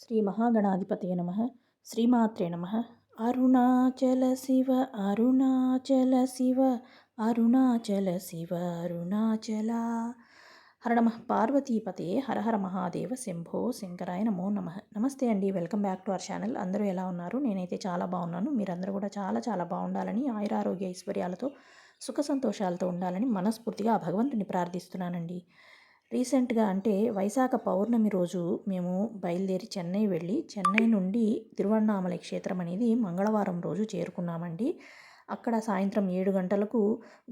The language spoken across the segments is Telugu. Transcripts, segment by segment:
శ్రీ మహాగణాధిపతయ నమ. శ్రీమాత్రే నమ. అరుణాచల శివ అరుణాచల శివ అరుణాచల శివ అరుణాచల. హర నమ. పార్వతీపతే హర హర మహాదేవ శంభో శంకరాయ నమో నమ. నమస్తే అండి. Welcome back to our channel. అందరూ ఎలా ఉన్నారు? నేనైతే చాలా బాగున్నాను. మీరందరూ కూడా చాలా చాలా బాగుండాలని ఆయురారోగ్య ఐశ్వర్యాలతో సుఖ సంతోషాలతో ఉండాలని మనస్ఫూర్తిగా ఆ భగవంతుని ప్రార్థిస్తున్నానండి. రీసెంట్గా అంటే వైశాఖ పౌర్ణమి రోజు మేము బయలుదేరి చెన్నై వెళ్ళి చెన్నై నుండి తిరువణ్ణామలై క్షేత్రం అనేది మంగళవారం రోజు చేరుకున్నామండి. అక్కడ సాయంత్రం ఏడు గంటలకు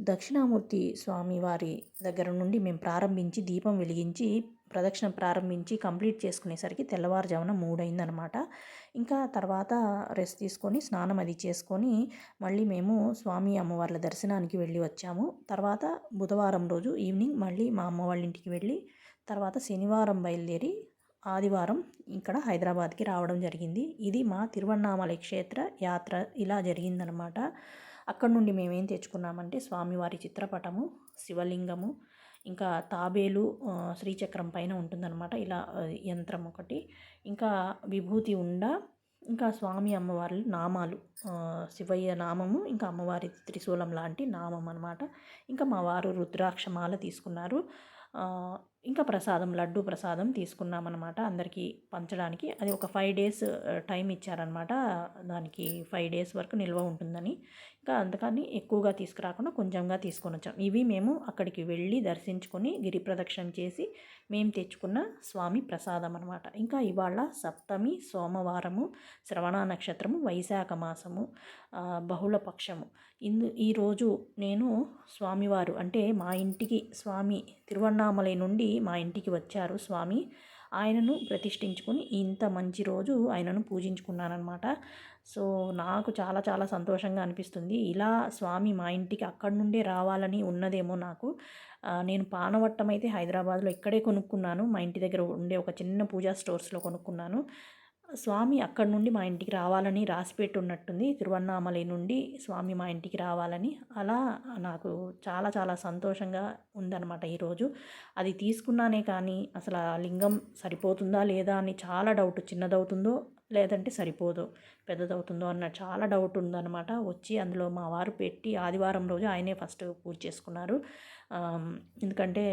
దక్షిణామూర్తి స్వామి వారి దగ్గర నుండి మేము ప్రారంభించి దీపం వెలిగించి ప్రదక్షిణ ప్రారంభించి కంప్లీట్ చేసుకునేసరికి తెల్లవారుజామున మూడైందనమాట. ఇంకా తర్వాత రెస్ట్ తీసుకొని స్నానం అది చేసుకొని మళ్ళీ మేము స్వామి అమ్మవార్ల దర్శనానికి వెళ్ళి వచ్చాము. తర్వాత బుధవారం రోజు ఈవినింగ్ మళ్ళీ మా అమ్మ వాళ్ళ ఇంటికి వెళ్ళి తర్వాత శనివారం బయలుదేరి ఆదివారం ఇక్కడ హైదరాబాద్కి రావడం జరిగింది. ఇది మా తిరువண்ணామలై క్షేత్ర యాత్ర ఇలా జరిగిందనమాట. అక్కడ నుండి మేమేం తెచ్చుకున్నామంటే స్వామివారి చిత్రపటము శివలింగము ఇంకా తాబేలు శ్రీచక్రం పైన ఉంటుందన్నమాట. ఇలా యంత్రం ఒకటి. ఇంకా విభూతి ఉండ ఇంకా స్వామి అమ్మవారి నామాలు శివయ్య నామము ఇంకా అమ్మవారి త్రిశూలం లాంటి నామం అనమాట ఇంకా మా వారు రుద్రాక్షమాల తీసుకున్నారు. ఇంకా ప్రసాదం లడ్డు ప్రసాదం తీసుకున్నామన్నమాట అందరికీ పంచడానికి. అది ఒక ఫైవ్ డేస్ టైం ఇచ్చారనమాట దానికి ఫైవ్ డేస్ వరకు నిల్వ ఉంటుందని. ఇంకా అందుకని ఎక్కువగా తీసుకురాకుండా కొంచెంగా తీసుకొని వచ్చాం ఇవి మేము అక్కడికి వెళ్ళి దర్శించుకొని గిరి ప్రదక్షిణం చేసి మేము తెచ్చుకున్న స్వామి ప్రసాదం అనమాట ఇంకా ఇవాళ సప్తమి సోమవారము శ్రవణ నక్షత్రము వైశాఖ మాసము బహుళ పక్షము. ఇందు ఈరోజు నేను స్వామివారు అంటే మా ఇంటికి స్వామి తిరువన్నామలై నుండి మా ఇంటికి వచ్చారు స్వామి. ఆయనను ప్రతిష్ఠించుకుని ఇంత మంచి రోజు ఆయనను పూజించుకున్నానమాట సో నాకు చాలా చాలా సంతోషంగా అనిపిస్తుంది. ఇలా స్వామి మా ఇంటికి అక్కడి నుండే రావాలని ఉన్నదేమో నాకు. నేను పానవట్టం అయితే హైదరాబాద్లో ఇక్కడే కొనుక్కున్నాను. మా ఇంటి దగ్గర ఉండే ఒక చిన్న పూజా స్టోర్స్లో కొనుక్కున్నాను. స్వామి అక్కడి నుండి మా ఇంటికి రావాలని రాసిపెట్టి ఉన్నట్టుంది తిరువన్నామలై నుండి స్వామి మా ఇంటికి రావాలని. అలా నాకు చాలా చాలా సంతోషంగా ఉందన్నమాట ఈరోజు అది తీసుకున్నానే కానీ అసలు ఆ లింగం సరిపోతుందా లేదా అని చాలా డౌట్. చిన్నదవుతుందో లేదంటే సరిపోదు పెద్దదవుతుందో అన్న చాలా డౌట్ ఉందన్నమాట. వచ్చి అందులో మా వారు పెట్టి ఆదివారం రోజు ఆయనే ఫస్ట్ పూజ చేసుకున్నారు. ఎందుకంటే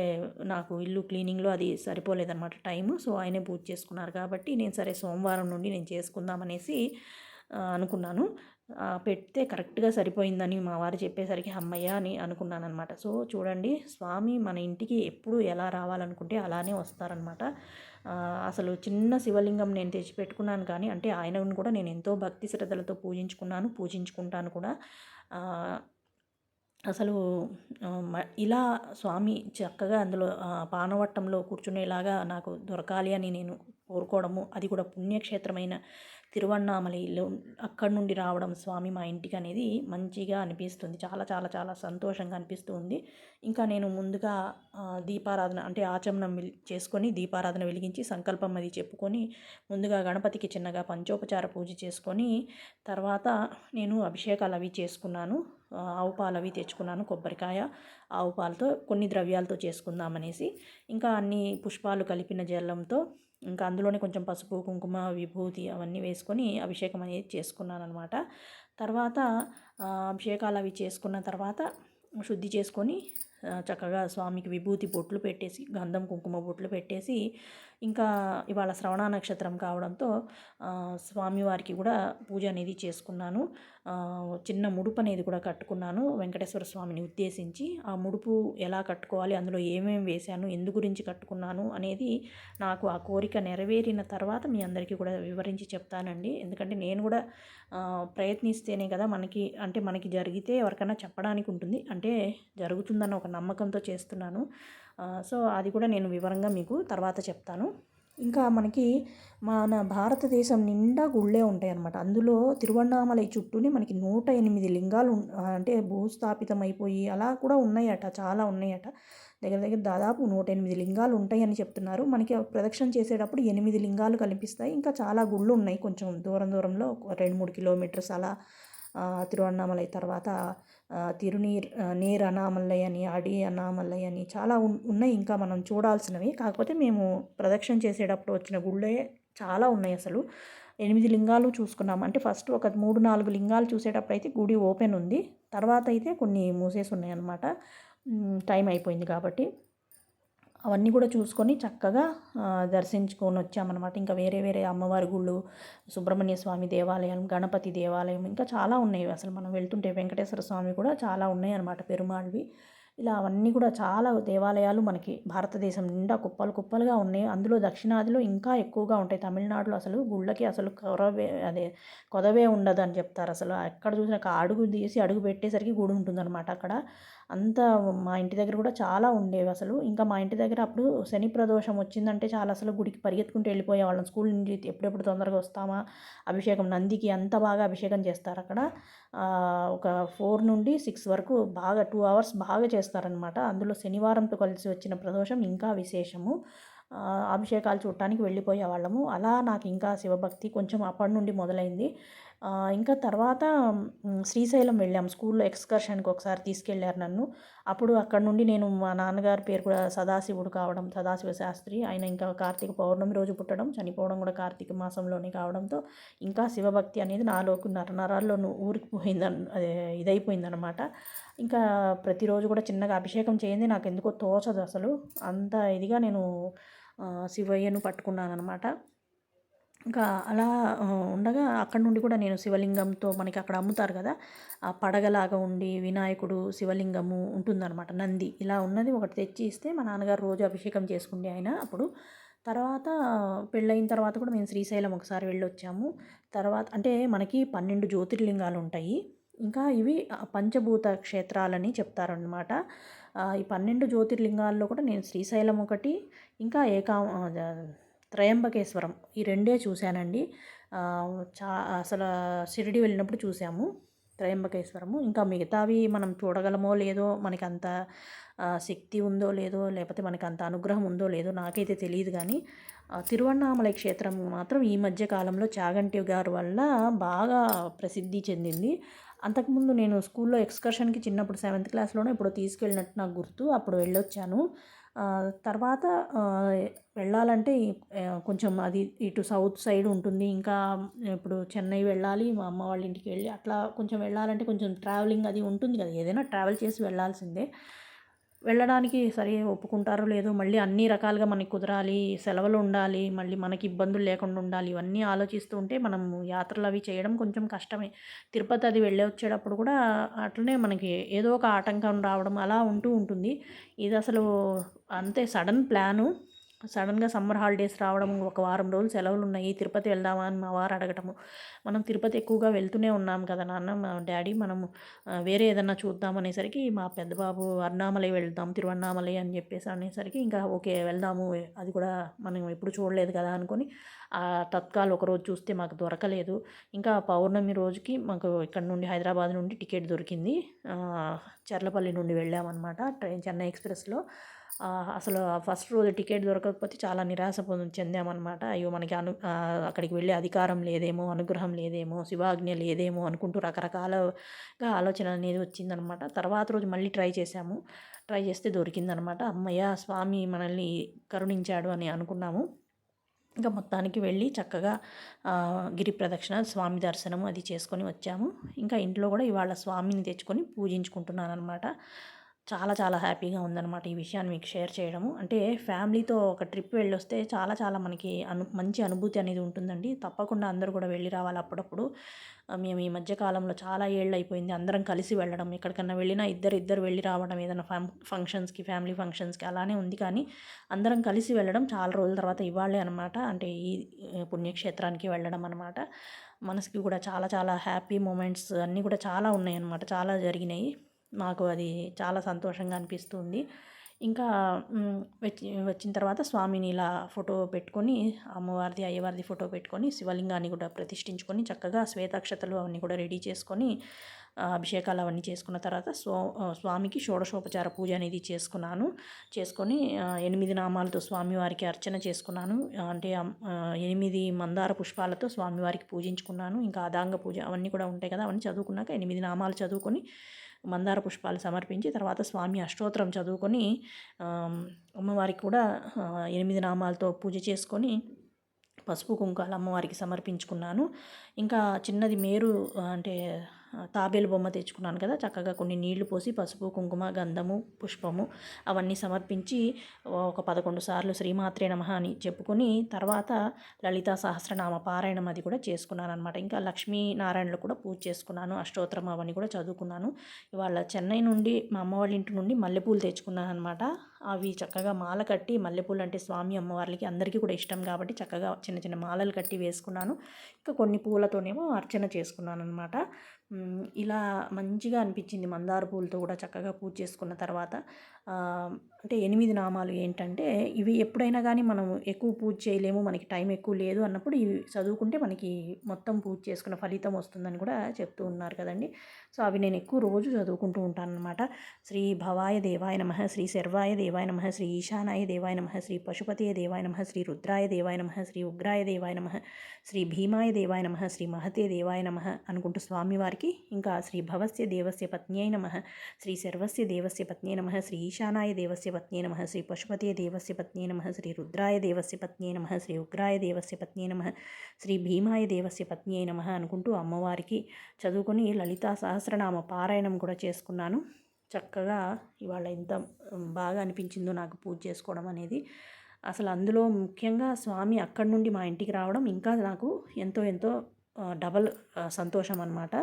నాకు ఇల్లు క్లీనింగ్లో అది సరిపోలేదన్నమాట టైము సో ఆయనే పూజ చేసుకున్నారు కాబట్టి నేను సరే సోమవారం నుండి నేను చేసుకుందామనేసి అనుకున్నాను. పెడితే కరెక్ట్గా సరిపోయిందని మా వారు చెప్పేసరికి అమ్మయ్య అని అనుకున్నాను అనమాట సో చూడండి స్వామి మన ఇంటికి ఎప్పుడు ఎలా రావాలనుకుంటే అలానే వస్తారనమాట అసలు చిన్న శివలింగం నేను తెచ్చిపెట్టుకున్నాను కానీ అంటే ఆయనను కూడా నేను ఎంతో భక్తి శ్రద్ధలతో పూజించుకున్నాను పూజించుకుంటాను కూడా. అసలు ఇలా స్వామి చక్కగా అందులో పానవట్టంలో కూర్చునేలాగా నాకు దొరకాలి అని నేను కోరుకోవడము అది కూడా పుణ్యక్షేత్రమైన తిరువన్నామలైలో అక్కడి నుండి రావడం స్వామి మా ఇంటికి అనేది మంచిగా అనిపిస్తుంది. చాలా చాలా చాలా సంతోషంగా అనిపిస్తుంది ఇంకా నేను ముందుగా దీపారాధన అంటే ఆచమనం చేసుకొని దీపారాధన వెలిగించి సంకల్పం అది చెప్పుకొని ముందుగా గణపతికి చిన్నగా పంచోపచార పూజ చేసుకొని తర్వాత నేను అభిషేకాలు అవి చేసుకున్నాను. ఆవు పాలు అవి తెచ్చుకున్నాను కొబ్బరికాయ ఆవు పాలతో కొన్ని ద్రవ్యాలతో చేసుకుందామనేసి. ఇంకా అన్ని పుష్పాలు కలిపిన జలంతో ఇంకా అందులోనే కొంచెం పసుపు కుంకుమ విభూతి అవన్నీ వేసుకొని అభిషేకం అనేది చేసుకున్నాను అనమాట తర్వాత అభిషేకాలు అవి చేసుకున్న తర్వాత శుద్ధి చేసుకొని చక్కగా స్వామికి విభూతి బొట్లు పెట్టేసి గంధం కుంకుమ బొట్లు పెట్టేసి ఇంకా ఇవాళ శ్రవణ నక్షత్రం కావడంతో స్వామివారికి కూడా పూజ అనేది చేసుకున్నాను. చిన్న ముడుపు అనేది కూడా కట్టుకున్నాను. వెంకటేశ్వర స్వామిని ఉద్దేశించి ఆ ముడుపు ఎలా కట్టుకోవాలి అందులో ఏమేమి వేశాను ఎందు గురించి కట్టుకున్నాను అనేది నాకు ఆ కోరిక నెరవేరిన తర్వాత మీ అందరికీ కూడా వివరించి చెప్తానండి. ఎందుకంటే నేను కూడా ప్రయత్నిస్తేనే కదా మనకి అంటే మనకి జరిగితే ఎవరికైనా చెప్పడానికి ఉంటుంది. అంటే జరుగుతుందన్న ఒక నమ్మకంతో చేస్తున్నాను. సో అది కూడా నేను వివరంగా మీకు తర్వాత చెప్తాను. ఇంకా మనకి మన భారతదేశం నిండా గుళ్ళే ఉంటాయి అన్నమాట అందులో తిరువణామలై చుట్టూనే మనకి నూట ఎనిమిది లింగాలు అంటే భూస్థాపితమైపోయి అయిపోయి అలా కూడా ఉన్నాయట చాలా ఉన్నాయట. దగ్గర దగ్గర దాదాపు నూట ఎనిమిది లింగాలు ఉంటాయని చెప్తున్నారు. మనకి ప్రదక్షిణ చేసేటప్పుడు ఎనిమిది లింగాలు కనిపిస్తాయి. ఇంకా చాలా గుళ్ళు ఉన్నాయి కొంచెం దూరం దూరంలో రెండు మూడు కిలోమీటర్స్ అలా తిరువణామలై తర్వాత తిరునీర్ నీర్ అనామల్లై అని అడి అనామల్లై అని చాలా ఉన్నాయి. ఇంకా మనం చూడాల్సినవి. కాకపోతే మేము ప్రదక్షిణ చేసేటప్పుడు వచ్చిన గుళ్ళే చాలా ఉన్నాయి అసలు. ఎనిమిది లింగాలు చూసుకున్నాం. అంటే ఫస్ట్ ఒక మూడు నాలుగు లింగాలు చూసేటప్పుడు అయితే గుడి ఓపెన్ ఉంది. తర్వాత అయితే కొన్ని మూసేసి ఉన్నాయి అన్నమాట టైం అయిపోయింది కాబట్టి. అవన్నీ కూడా చూసుకొని చక్కగా దర్శించుకొని వచ్చామన్నమాట. ఇంకా వేరే వేరే అమ్మవారి గుళ్ళు సుబ్రహ్మణ్య స్వామి దేవాలయం గణపతి దేవాలయం ఇంకా చాలా ఉన్నాయి. అసలు మనం వెళ్తుంటే వెంకటేశ్వర స్వామి కూడా చాలా ఉన్నాయి అన్నమాట పెరుమాళ్ళవి ఇలా అవన్నీ కూడా చాలా దేవాలయాలు మనకి భారతదేశం నిండా కుప్పలు కుప్పలుగా ఉన్నాయి. అందులో దక్షిణాదిలో ఇంకా ఎక్కువగా ఉంటాయి. తమిళనాడులో అసలు గుళ్ళకి అసలు కొరవే అదే కొదవే ఉండదు అని చెప్తారు అసలు. ఎక్కడ చూసినా అడుగు తీసి అడుగు పెట్టేసరికి గుడి ఉంటుందన్నమాట అక్కడ. అంతా మా ఇంటి దగ్గర కూడా చాలా ఉండేవి అసలు. ఇంకా మా ఇంటి దగ్గర అప్పుడు శని ప్రదోషం వచ్చిందంటే చాలా అసలు గుడికి పరిగెత్తుకుంటూ వెళ్ళిపోయేవాళ్ళం స్కూల్ నుంచి ఎప్పుడెప్పుడు తొందరగా వస్తామా? అభిషేకం నందికి అంత బాగా అభిషేకం చేస్తారు అక్కడ. ఒక ఫోర్ నుండి సిక్స్ వరకు బాగా టూ అవర్స్ బాగా చేస్తారనమాట అందులో శనివారంతో కలిసి వచ్చిన ప్రదోషం ఇంకా విశేషము. అభిషేకాలు చూడటానికి వెళ్ళిపోయే వాళ్ళము అలా నాకు ఇంకా శివభక్తి కొంచెం అప్పటి నుండి మొదలైంది. ఇంకా తర్వాత శ్రీశైలం వెళ్ళాం స్కూల్లో ఎక్స్కర్షన్కి ఒకసారి తీసుకెళ్ళారు నన్ను. అప్పుడు అక్కడ నుండి నేను మా నాన్నగారి పేరు కూడా సదాశివుడు కావడం సదాశివ శాస్త్రి. ఆయన ఇంకా కార్తీక పౌర్ణమి రోజు పుట్టడం చనిపోవడం కూడా కార్తీక మాసంలోనే కావడంతో ఇంకా శివభక్తి అనేది నాలోకి నర నరాల్లో ఊరికి పోయిందని అదే ఇదైపోయిందనమాట ఇంకా ప్రతిరోజు కూడా చిన్నగా అభిషేకం చేయండి నాకు ఎందుకో తోచదు అసలు. అంత ఇదిగా నేను శివయ్యను పట్టుకున్నాను అనమాట ఇంకా అలా ఉండగా అక్కడ నుండి కూడా నేను శివలింగంతో మనకి అక్కడ అమ్ముతారు కదా ఆ పడగలాగా ఉండి వినాయకుడు శివలింగము ఉంటుందన్నమాట నంది. ఇలా ఉన్నది ఒకటి తెచ్చి ఇస్తే మా నాన్నగారు రోజు అభిషేకం చేసుకుండే ఆయన అప్పుడు. తర్వాత పెళ్ళయిన తర్వాత కూడా మేము శ్రీశైలం ఒకసారి వెళ్ళొచ్చాము. తర్వాత అంటే మనకి పన్నెండు జ్యోతిర్లింగాలు ఉంటాయి ఇంకా ఇవి పంచభూత క్షేత్రాలని చెప్తారనమాట ఈ పన్నెండు జ్యోతిర్లింగాల్లో కూడా నేను శ్రీశైలం ఒకటి ఇంకా ఏకా త్రయంబకేశ్వరం ఈ రెండే చూశానండి. చా అసలు షిరిడి వెళ్ళినప్పుడు చూసాము త్రయంబకేశ్వరము. ఇంకా మిగతావి మనం చూడగలమో లేదో మనకి అంత శక్తి ఉందో లేదో లేకపోతే మనకి అంత అనుగ్రహం ఉందో లేదో నాకైతే తెలియదు కానీ తిరువண்ணామలై క్షేత్రం మాత్రం ఈ మధ్య కాలంలో చాగంటి గారు వల్ల బాగా ప్రసిద్ధి చెందింది. అంతకుముందు నేను స్కూల్లో ఎక్స్కర్షన్కి చిన్నప్పుడు సెవెంత్ క్లాస్లోనే ఇప్పుడు తీసుకెళ్ళినట్టు నాకు గుర్తు అప్పుడు వెళ్ళొచ్చాను. తర్వాత వెళ్ళాలంటే కొంచెం అది ఇటు సౌత్ సైడ్ ఉంటుంది. ఇంకా ఇప్పుడు చెన్నై వెళ్ళాలి మా అమ్మ వాళ్ళ ఇంటికి వెళ్ళి అట్లా కొంచెం వెళ్ళాలంటే కొంచెం ట్రావెలింగ్ అది ఉంటుంది కదా ఏదైనా ట్రావెల్ చేసి వెళ్ళాల్సిందే. వెళ్ళడానికి సరే ఒప్పుకుంటారో లేదో మళ్ళీ అన్ని రకాలుగా మనకి కుదరాలి సెలవులు ఉండాలి మళ్ళీ మనకి ఇబ్బందులు లేకుండా ఉండాలి ఇవన్నీ ఆలోచిస్తూ ఉంటే మనం యాత్రలు అవి చేయడం కొంచెం కష్టమే. తిరుపతి అది వెళ్ళి వచ్చేటప్పుడు కూడా అట్లనే మనకి ఏదో ఒక ఆటంకం రావడం అలా ఉంటూ ఉంటుంది. ఇది అసలు అంతే సడన్ ప్లాను. సడన్గా సమ్మర్ హాలిడేస్ రావడం ఒక వారం రోజులు సెలవులు ఉన్నాయి తిరుపతి వెళ్దామా అని మా వారు అడగటము. మనం తిరుపతి ఎక్కువగా వెళ్తూనే ఉన్నాం కదా నాన్న మా డాడీ మనము వేరే ఏదన్నా చూద్దాం అనేసరికి మా పెద్ద బాబు వెళ్దాం తిరువన్నామలై అని చెప్పేసి అనేసరికి ఇంకా ఓకే వెళ్దాము అది కూడా మనం ఎప్పుడు చూడలేదు కదా అనుకొని తత్కాల్ ఒకరోజు చూస్తే మాకు దొరకలేదు. ఇంకా పౌర్ణమి రోజుకి మాకు ఇక్కడ నుండి హైదరాబాద్ నుండి టికెట్ దొరికింది. చర్లపల్లి నుండి వెళ్ళామన్నమాట ట్రైన్ చెన్నై ఎక్స్ప్రెస్లో. అసలు ఫస్ట్ రోజు టికెట్ దొరకకపోతే చాలా నిరాశ చెందామన్నమాట. అయ్యో మనకి అను అక్కడికి వెళ్ళే అధికారం లేదేమో అనుగ్రహం లేదేమో శివాజ్ఞ లేదేమో అనుకుంటూ రకరకాలగా ఆలోచన అనేది వచ్చిందనమాట తర్వాత రోజు మళ్ళీ ట్రై చేశాము. ట్రై చేస్తే దొరికిందనమాట అమ్మయ్య స్వామి మనల్ని కరుణించాడు అని అనుకున్నాము. ఇంకా మొత్తానికి వెళ్ళి చక్కగా గిరి ప్రదక్షిణ స్వామి దర్శనం అది చేసుకొని వచ్చాము. ఇంకా ఇంట్లో కూడా ఇవాళ స్వామిని తెచ్చుకొని పూజించుకుంటున్నాను అనమాట చాలా చాలా హ్యాపీగా ఉందన్నమాట ఈ విషయాన్ని మీకు షేర్ చేయడము. అంటే ఫ్యామిలీతో ఒక ట్రిప్ వెళ్ళొస్తే చాలా చాలా మనకి అను మంచి అనుభూతి అనేది ఉంటుందండి. తప్పకుండా అందరూ కూడా వెళ్ళి రావాలి అప్పుడప్పుడు. మేము ఈ మధ్యకాలంలో చాలా ఏళ్ళు అయిపోయింది అందరం కలిసి వెళ్ళడం ఎక్కడికన్నా వెళ్ళినా ఇద్దరు ఇద్దరు వెళ్ళి రావడం ఏదైనా ఫం ఫంక్షన్స్కి ఫ్యామిలీ ఫంక్షన్స్కి అలానే ఉంది. కానీ అందరం కలిసి వెళ్ళడం చాలా రోజుల తర్వాత ఇవ్వాలే అనమాట అంటే ఈ పుణ్యక్షేత్రానికి వెళ్ళడం అనమాట మనసుకి కూడా చాలా చాలా హ్యాపీ మూమెంట్స్ అన్నీ కూడా చాలా ఉన్నాయి అనమాట చాలా జరిగినాయి. మాకు అది చాలా సంతోషంగా అనిపిస్తుంది. ఇంకా వచ్చి వచ్చిన తర్వాత స్వామిని ఇలా ఫోటో పెట్టుకొని అమ్మవారిది అయ్యవారిది ఫోటో పెట్టుకొని శివలింగాన్ని కూడా ప్రతిష్ఠించుకొని చక్కగా శ్వేతాక్షతలు అవన్నీ కూడా రెడీ చేసుకొని అభిషేకాలు అవన్నీ చేసుకున్న తర్వాత స్వా స్వామికి షోడశోపచార పూజ అనేది చేసుకున్నాను. చేసుకొని ఎనిమిది నామాలతో స్వామివారికి అర్చన చేసుకున్నాను. అంటే ఎనిమిది మందార పుష్పాలతో స్వామివారికి పూజించుకున్నాను. ఇంకా అదాంగ పూజ అవన్నీ కూడా ఉంటాయి కదా అవన్నీ చదువుకున్నాక ఎనిమిది నామాలు చదువుకొని మందార పుష్పాలు సమర్పించి తర్వాత స్వామి అష్టోత్తరం చదువుకొని అమ్మవారికి కూడా ఎనిమిది నామాలతో పూజ చేసుకొని పసుపు కుంకాలు అమ్మవారికి సమర్పించుకున్నాను. ఇంకా చిన్నది మేరు అంటే తాబేలు బొమ్మ తెచ్చుకున్నాను కదా చక్కగా కొన్ని నీళ్ళు పోసి పసుపు కుంకుమ గంధము పుష్పము అవన్నీ సమర్పించి ఒక పదకొండు సార్లు శ్రీమాత్రే నమ అని చెప్పుకొని తర్వాత లలితా సహస్రనామ పారాయణం అది కూడా చేసుకున్నాను అనమాట ఇంకా లక్ష్మీనారాయణలు కూడా పూజ చేసుకున్నాను అష్టోత్తరం అవన్నీ కూడా చదువుకున్నాను. ఇవాళ చెన్నై నుండి మా అమ్మ వాళ్ళ ఇంటి నుండి మల్లెపూలు తెచ్చుకున్నాను అనమాట అవి చక్కగా మాల కట్టి మల్లెపూలు అంటే స్వామి అమ్మవార్లకి అందరికీ కూడా ఇష్టం కాబట్టి చక్కగా చిన్న చిన్న మాలలు కట్టి వేసుకున్నాను. ఇంకా కొన్ని పూలతోనేమో అర్చన చేసుకున్నాను అనమాట ఇలా మంచిగా అనిపించింది మందార పూలతో కూడా చక్కగా పూజ చేసుకున్న తర్వాత. అంటే ఎనిమిది నామాలు ఏంటంటే ఇవి ఎప్పుడైనా కానీ మనం ఎక్కువ పూజ చేయలేము మనకి టైం ఎక్కువ లేదు అన్నప్పుడు ఇవి చదువుకుంటే మనకి మొత్తం పూజ చేసుకున్న ఫలితం వస్తుందని కూడా చెప్తూ ఉన్నారు కదండి. సో అవి నేను ఎక్కువ రోజు చదువుకుంటూ ఉంటాను అనమాట శ్రీ భవాయ దేవాయ నమ శ్రీ శర్వాయ దేవాయ నమ శ్రీ ఈశానాయ దేవాయ నమ శ్రీ పశుపతియ దేవాయ నమ శ్రీ రుద్రాయ దేవాయ నమ శ్రీ ఉగ్రాయ దేవాయ నమ శ్రీ భీమాయ దేవాయ నమ శ్రీ మహతే దేవాయ నమ అనుకుంటూ స్వామివారికి ఇంకా శ్రీ భవస్య దేవస్య పత్న్యై నమ శ్రీ సర్వస్య దేవస్య పత్నే నమ శ్రీ ఈశానాయ దేవస్య పత్నే నమ శ్రీ పశుపతే దేవస్య పత్నే నమ శ్రీ రుద్రాయ దేవస్య పత్నే నమ శ్రీ ఉగ్రాయ దేవస్య పత్ని నమ శ్రీ భీమాయ దేవస్య పత్న్యై నమ అనుకుంటూ అమ్మవారికి చదువుకొని లలితా సహస్రనామ పారాయణం కూడా చేసుకున్నాను చక్కగా ఇవాళ ఎంత బాగా అనిపించిందో నాకు పూజ చేసుకోవడం అనేది. అసలు అందులో ముఖ్యంగా స్వామి అక్కడి నుండి మా ఇంటికి రావడం ఇంకా నాకు ఎంతో ఎంతో డబల్ సంతోషం అన్నమాట.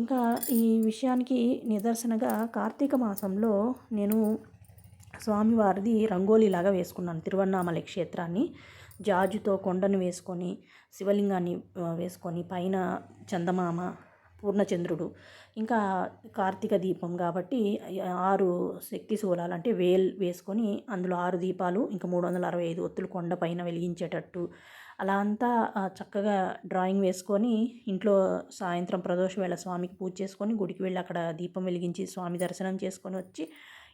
ఇంకా ఈ విషయానికి నిదర్శనగా కార్తీక మాసంలో నేను స్వామివారిది రంగోలీలాగా వేసుకున్నాను తిరువన్నామల క్షేత్రాన్ని. జాజుతో కొండను వేసుకొని శివలింగాన్ని వేసుకొని పైన చందమామ పూర్ణచంద్రుడు. ఇంకా కార్తీక దీపం కాబట్టి ఆరు శక్తి శూలాలు అంటే వేల్ వేసుకొని అందులో ఆరు దీపాలు ఇంకా మూడు వందల అరవై ఐదు ఒత్తులు కొండ పైన వెలిగించేటట్టు. అలా అంతా చక్కగా డ్రాయింగ్ వేసుకొని ఇంట్లో సాయంత్రం ప్రదోష వేళ స్వామికి పూజ చేసుకొని గుడికి వెళ్ళి అక్కడ దీపం వెలిగించి స్వామి దర్శనం చేసుకొని వచ్చి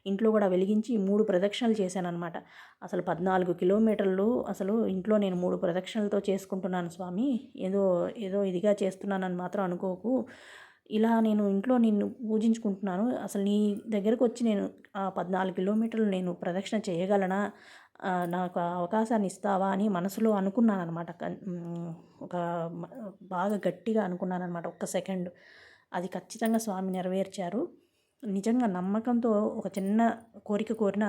ఇంట్లో కూడా వెలిగించి మూడు ప్రదక్షిణలు చేశాను అనమాట అసలు పద్నాలుగు కిలోమీటర్లు అసలు ఇంట్లో నేను మూడు ప్రదక్షిణలతో చేసుకుంటున్నాను స్వామి. ఏదో ఏదో ఇదిగా చేస్తున్నానని మాత్రం అనుకోకు. ఇలా నేను ఇంట్లో నిన్ను పూజించుకుంటున్నాను. అసలు నీ దగ్గరకు వచ్చి నేను ఆ పద్నాలుగు కిలోమీటర్లు నేను ప్రదక్షిణ చేయగలనా? నాకు అవకాశాన్ని ఇస్తావా అని మనసులో అనుకున్నాను అనమాట ఒక బాగా గట్టిగా అనుకున్నాను అనమాట ఒక్క సెకండ్. అది ఖచ్చితంగా స్వామి నెరవేర్చారు. నిజంగా నమ్మకంతో ఒక చిన్న కోరిక కోరిన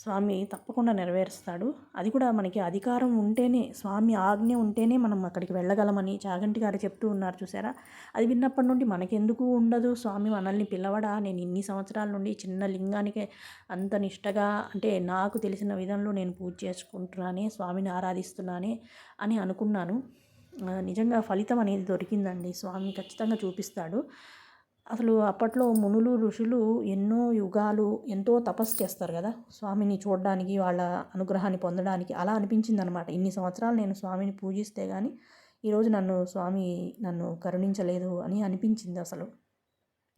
స్వామి తప్పకుండా నెరవేరుస్తాడు. అది కూడా మనకి అధికారం ఉంటేనే స్వామి ఆజ్ఞ ఉంటేనే మనం అక్కడికి వెళ్ళగలమని చాగంటి గారు చెప్తూ ఉన్నారు చూసారా? అది విన్నప్పటి నుండి మనకెందుకు ఉండదు స్వామి మనల్ని పిలవడా? నేను ఇన్ని సంవత్సరాల నుండి చిన్న లింగానికే అంత నిష్టగా అంటే నాకు తెలిసిన విధంలో నేను పూజ చేసుకుంటున్నానే స్వామిని ఆరాధిస్తున్నానే అని అనుకున్నాను. నిజంగా ఫలితం అనేది దొరికిందండి. స్వామి ఖచ్చితంగా చూపిస్తాడు. అసలు అప్పట్లో మునులు ఋషులు ఎన్నో యుగాలు ఎంతో తపస్సు చేస్తారు కదా. స్వామిని చూడడానికి వాళ్ళ అనుగ్రహాన్ని పొందడానికి అలా అనిపించింది అనమాట ఇన్ని సంవత్సరాలు నేను స్వామిని పూజిస్తే కానీ ఈరోజు నన్ను స్వామి నన్ను కరుణించలేదు అని అనిపించింది అసలు.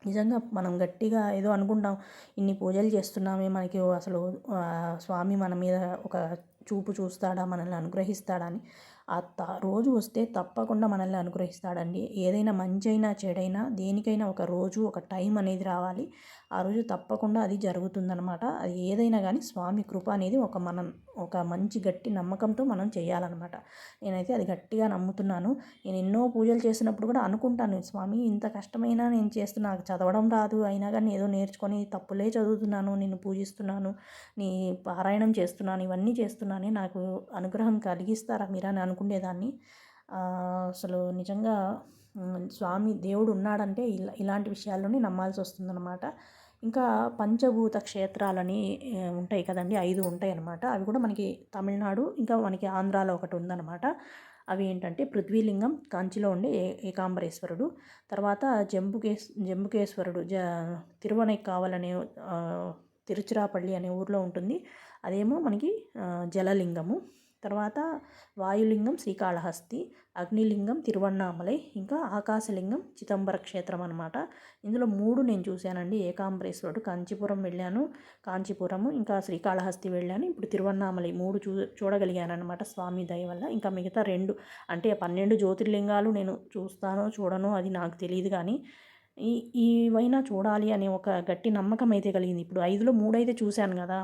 నిజంగా మనం గట్టిగా ఏదో అనుకుంటాం ఇన్ని పూజలు చేస్తున్నామే మనకి అసలు స్వామి మన మీద ఒక చూపు చూస్తాడా మనల్ని అనుగ్రహిస్తాడా అని. ఆ త రోజు వస్తే తప్పకుండా మనల్ని అనుగ్రహిస్తాడండి. ఏదైనా మంచైనా చెడైనా దేనికైనా ఒక రోజు ఒక టైం అనేది రావాలి. ఆ రోజు తప్పకుండా అది జరుగుతుందనమాట అది ఏదైనా కానీ స్వామి కృప అనేది ఒక మనం ఒక మంచి గట్టి నమ్మకంతో మనం చేయాలన్నమాట. నేనైతే అది గట్టిగా నమ్ముతున్నాను. నేను ఎన్నో పూజలు చేసినప్పుడు కూడా అనుకుంటాను స్వామి ఇంత కష్టమైనా నేను చేస్తున్నా నాకు చదవడం రాదు. అయినా కానీ ఏదో నేర్చుకొని తప్పులే చదువుతున్నాను నేను పూజిస్తున్నాను నీ పారాయణం చేస్తున్నాను ఇవన్నీ చేస్తున్నాను నాకు అనుగ్రహం కలిగిస్తారా మీరని అనుకునేదాన్ని. అసలు నిజంగా స్వామి దేవుడు ఉన్నాడంటే ఇలా ఇలాంటి విషయాల్లోనే నమ్మాల్సి వస్తుందన్నమాట ఇంకా పంచభూత క్షేత్రాలని ఉంటాయి కదండి. ఐదు ఉంటాయి అన్నమాట అవి కూడా మనకి తమిళనాడు ఇంకా మనకి ఆంధ్రాలో ఒకటి ఉందన్నమాట. అవి ఏంటంటే పృథ్వీలింగం కాంచిలో ఉండే ఏ ఏకాంబరేశ్వరుడు తర్వాత జంబుకేశ్ జంబుకేశ్వరుడు జ తిరువనైకావలనే తిరుచిరాపల్లి అనే ఊర్లో ఉంటుంది. అదేమో మనకి జలలింగము. తర్వాత వాయులింగం శ్రీకాళహస్తి అగ్నిలింగం తిరువన్నామలై ఇంకా ఆకాశలింగం చిదంబర క్షేత్రం అనమాట ఇందులో మూడు నేను చూశానండి. ఏకాంబరేశ్వరుడు కాంచీపురం వెళ్ళాను. కాంచీపురము ఇంకా శ్రీకాళహస్తి వెళ్ళాను. ఇప్పుడు తిరువన్నామలై మూడు చూ చూడగలిగాను అనమాట స్వామి దయ వల్ల. ఇంకా మిగతా రెండు అంటే పన్నెండు జ్యోతిర్లింగాలు నేను చూస్తానో చూడనో అది నాకు తెలియదు కానీ ఈ ఇవైనా చూడాలి అనే ఒక గట్టి నమ్మకం అయితే కలిగింది. ఇప్పుడు ఐదులో మూడైతే చూశాను కదా.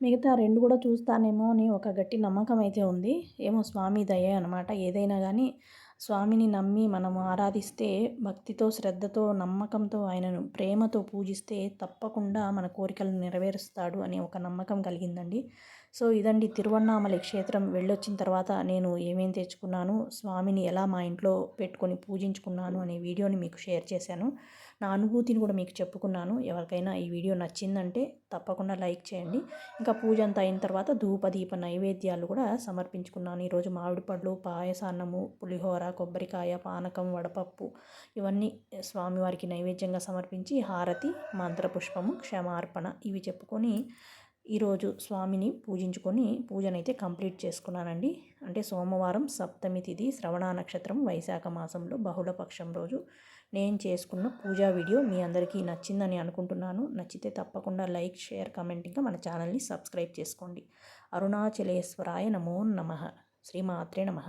మిగతా రెండు కూడా చూస్తానేమో అని ఒక గట్టి నమ్మకం అయితే ఉంది. ఏమో స్వామి దయ అనమాట ఏదైనా కానీ స్వామిని నమ్మి మనం ఆరాధిస్తే భక్తితో శ్రద్ధతో నమ్మకంతో ఆయనను ప్రేమతో పూజిస్తే తప్పకుండా మన కోరికలను నెరవేరుస్తాడు అనే ఒక నమ్మకం కలిగిందండి. సో ఇదండి తిరువన్నామలై క్షేత్రం. వెళ్ళొచ్చిన తర్వాత నేను ఏమేం తెచ్చుకున్నాను స్వామిని ఎలా మా ఇంట్లో పెట్టుకొని పూజించుకున్నాను అనే వీడియోని మీకు షేర్ చేశాను. నా అనుభూతిని కూడా మీకు చెప్పుకున్నాను. ఎవరికైనా ఈ వీడియో నచ్చిందంటే తప్పకుండా లైక్ చేయండి. ఇంకా పూజ అంతా అయిన తర్వాత ధూప దీప నైవేద్యాలు కూడా సమర్పించుకున్నాను. ఈరోజు మామిడి పళ్ళు పాయసాన్నము పులిహోర కొబ్బరికాయ పానకం వడపప్పు ఇవన్నీ స్వామివారికి నైవేద్యంగా సమర్పించి హారతి మంత్రపుష్పము క్షమార్పణ ఇవి చెప్పుకొని ఈరోజు స్వామిని పూజించుకొని పూజనైతే కంప్లీట్ చేసుకున్నానండి. అంటే సోమవారం సప్తమి తిథి శ్రవణ నక్షత్రం వైశాఖ మాసంలో బహుళపక్షం రోజు నేను చేసుకున్న పూజా వీడియో మీ అందరికీ నచ్చిందని అనుకుంటున్నాను. నచ్చితే తప్పకుండా లైక్ షేర్ కమెంట్ ఇంకా మన ఛానల్ని సబ్స్క్రైబ్ చేసుకోండి. అరుణాచలేశ్వరాయ నమో నమ. శ్రీమాత్రే నమ.